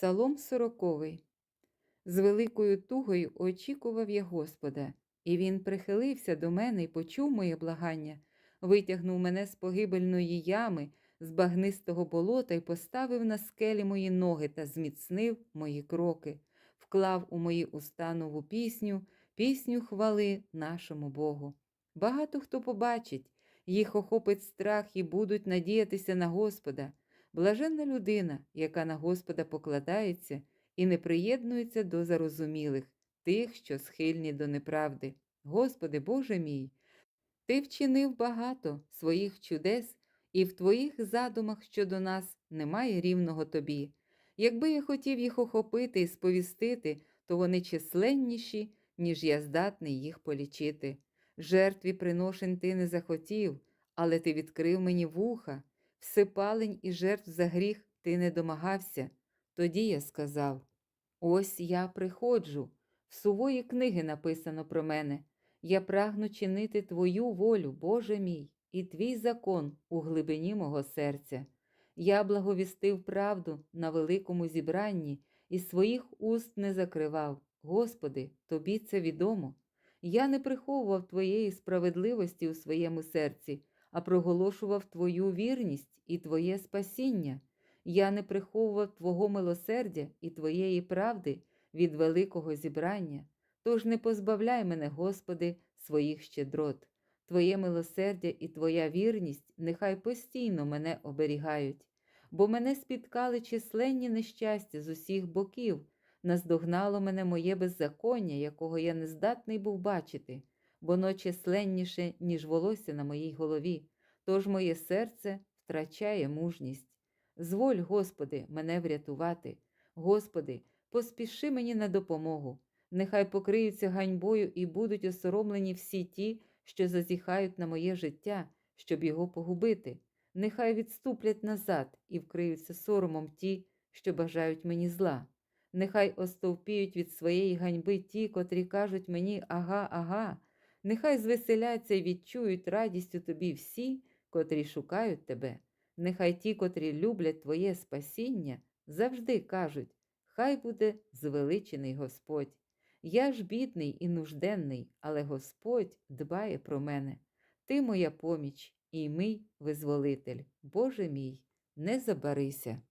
Псалом сороковий. З великою тугою очікував я Господа, і він прихилився до мене і почув моє благання, витягнув мене з погибельної ями, з багнистого болота і поставив на скелі мої ноги та зміцнив мої кроки, вклав у мої уста нову пісню, пісню хвали нашому Богу. Багато хто побачить, їх охопить страх і будуть надіятися на Господа. Блаженна людина, яка на Господа покладається і не приєднується до зарозумілих, тих, що схильні до неправди. Господи Боже мій, Ти вчинив багато своїх чудес, і в Твоїх задумах щодо нас немає рівного Тобі. Якби я хотів їх охопити і сповістити, то вони численніші, ніж я здатний їх полічити. Жертві приношень ти не захотів, але ти відкрив мені вуха, всипалень і жертв за гріх ти не домагався. Тоді я сказав: Ось я приходжу. В сувої книги написано про мене. Я прагну чинити Твою волю, Боже мій, і Твій закон у глибині мого серця. Я благовістив правду на великому зібранні і своїх уст не закривав. Господи, Тобі це відомо. Я не приховував Твоєї справедливості у своєму серці, а проголошував Твою вірність і Твоє спасіння. Я не приховував Твого милосердя і Твоєї правди від великого зібрання. Тож не позбавляй мене, Господи, своїх щедрот. Твоє милосердя і Твоя вірність нехай постійно мене оберігають, бо мене спіткали численні нещастя з усіх боків, наздогнало мене моє беззаконня, якого я не здатний був бачити, воно численніше, ніж волосся на моїй голові, тож моє серце втрачає мужність. Зволь, Господи, мене врятувати. Господи, поспіши мені на допомогу. Нехай покриються ганьбою і будуть осоромлені всі ті, що зазіхають на моє життя, щоб його погубити. Нехай відступлять назад і вкриються соромом ті, що бажають мені зла. Нехай остовпіють від своєї ганьби ті, котрі кажуть мені ага, ага. Нехай звеселяться і відчують радість у тобі всі, котрі шукають тебе. Нехай ті, котрі люблять Твоє спасіння, завжди кажуть, хай буде звеличений Господь. Я ж бідний і нужденний, але Господь дбає про мене. Ти моя поміч і мій визволитель, Боже мій, не забарися.